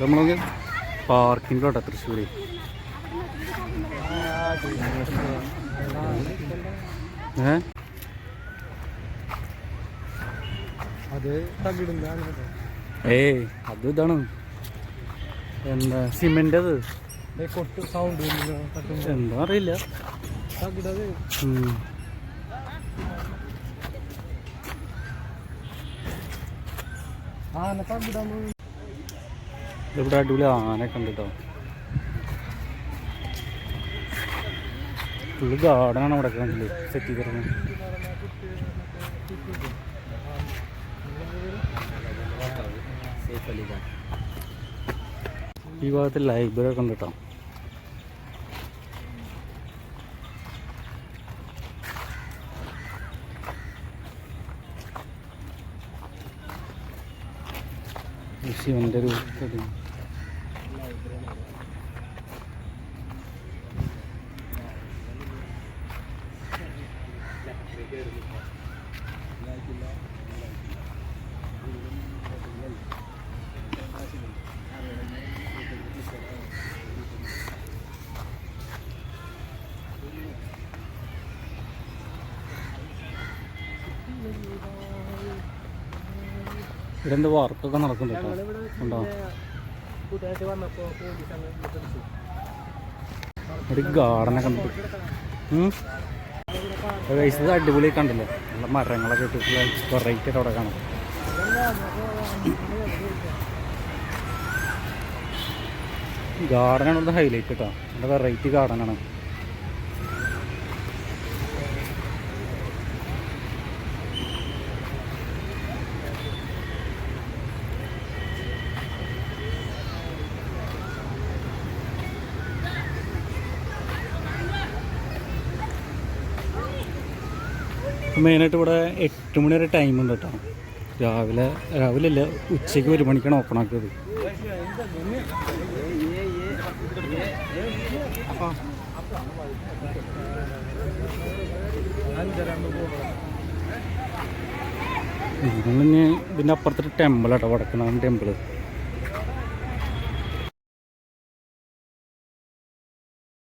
നമ്മളൊക്കെ പാർക്കിങ്ങിലോട്ടെ തൃശ്ശൂർ ഏ? ഏയ് അത് ഇതാണ്. എന്താ സിമെന്റ് അത് സൗണ്ട് എന്താ അറിയില്ല. ആ തകിടാന്ന് ഇവിടെ അടിപൊളി ആനയൊക്കെ ഉണ്ട് കേട്ടോ ഫുള്ള് ഗാർഡനാണ് അവിടെ കണ്ടില്ലേ? സെറ്റ് ചെയ്തിരുന്നത്. ഈ ഭാഗത്ത് ലൈബ്രറി ഒക്കെ ഉണ്ട് കേട്ടോ ഈ ശിവന്റെ ഒരു ഇത്. ഇവിടെ എന്ത് വർക്കൊക്കെ നടക്കുന്നുണ്ട് കേട്ടോ? ഒരു ഗാർഡനൊക്കെ ഉണ്ട് കഴിച്ചത് അടിപൊളി കണ്ടില്ലേ? നല്ല മരങ്ങളൊക്കെ ഇട്ടിട്ടുള്ള വെറൈറ്റി അവിടെ കാണാം. ഗാർഡനാണ് ഹൈലൈറ്റ് കേട്ടോ നല്ല വെറൈറ്റി ഗാർഡനാണ് മെയിനായിട്ട് ഇവിടെ എട്ട് മണി വരെ ടൈം ഉണ്ട് കേട്ടോ. രാവിലെ രാവിലെ അല്ല ഉച്ചയ്ക്ക് ഒരു മണിക്കാണ് ഓപ്പൺ ആക്കിയത്. ഇതിന് ഇതിന്റെ അപ്പുറത്തൊരു ടെമ്പിൾ കേട്ടോ വടക്കനാഥൻ ടെമ്പിൾ